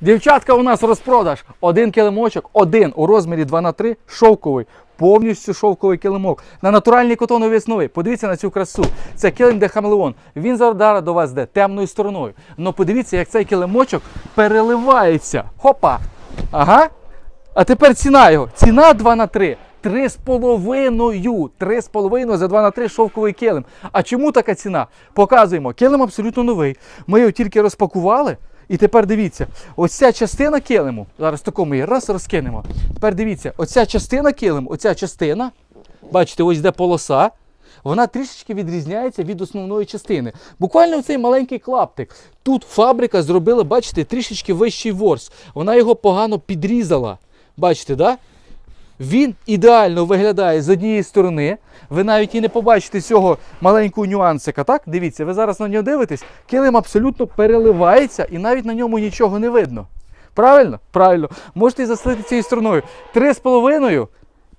Дівчатка, у нас розпродаж. Один килимочок, один у розмірі 2 на 3 шовковий. Повністю шовковий килимок на натуральній котоновій основі. Подивіться на цю красу. Це килим де хамелеон. Він зараз до вас йде темною стороною. Но подивіться, як цей килимочок переливається. Хопа! Ага. А тепер ціна його. Ціна 2 на 3. Три з половиною. Три з половиною за 2 на 3 шовковий килим. А чому така ціна? Показуємо. Килим абсолютно новий. Ми його тільки розпакували. І тепер дивіться, ось ця частина килиму, зараз такому її раз розкинемо. Тепер дивіться, оця частина килиму, оця частина, бачите, ось де полоса, вона трішечки відрізняється від основної частини. Буквально цей маленький клаптик. Тут фабрика зробила, бачите, трішечки вищий ворс. Вона його погано підрізала. Бачите, да? Він ідеально виглядає з однієї сторони. Ви навіть і не побачите цього маленького нюансика. Так? Дивіться, ви зараз на нього дивитесь, килим абсолютно переливається і навіть на ньому нічого не видно. Правильно? Правильно. Можете і заслити цією стороною. Три з половиною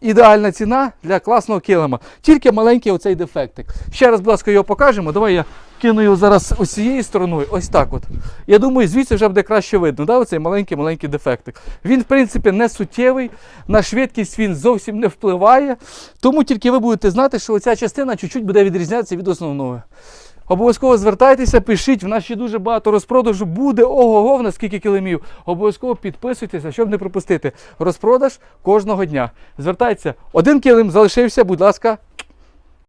ідеальна ціна для класного килима. Тільки маленький оцей дефектик. Ще раз, будь ласка, його покажемо. Давай я кину його зараз ось цією стороною, ось так от. Я думаю, звідси вже буде краще видно. Да? Оцей маленький-маленький дефектик. Він, в принципі, не суттєвий, на швидкість він зовсім не впливає. Тому тільки ви будете знати, що оця частина чуть-чуть буде відрізнятися від основної. Обов'язково звертайтеся, пишіть, в нас ще дуже багато розпродажу буде ого-го, в нас скільки килимів. Обов'язково підписуйтеся, щоб не пропустити розпродаж кожного дня. Звертайтеся, один килим залишився, будь ласка,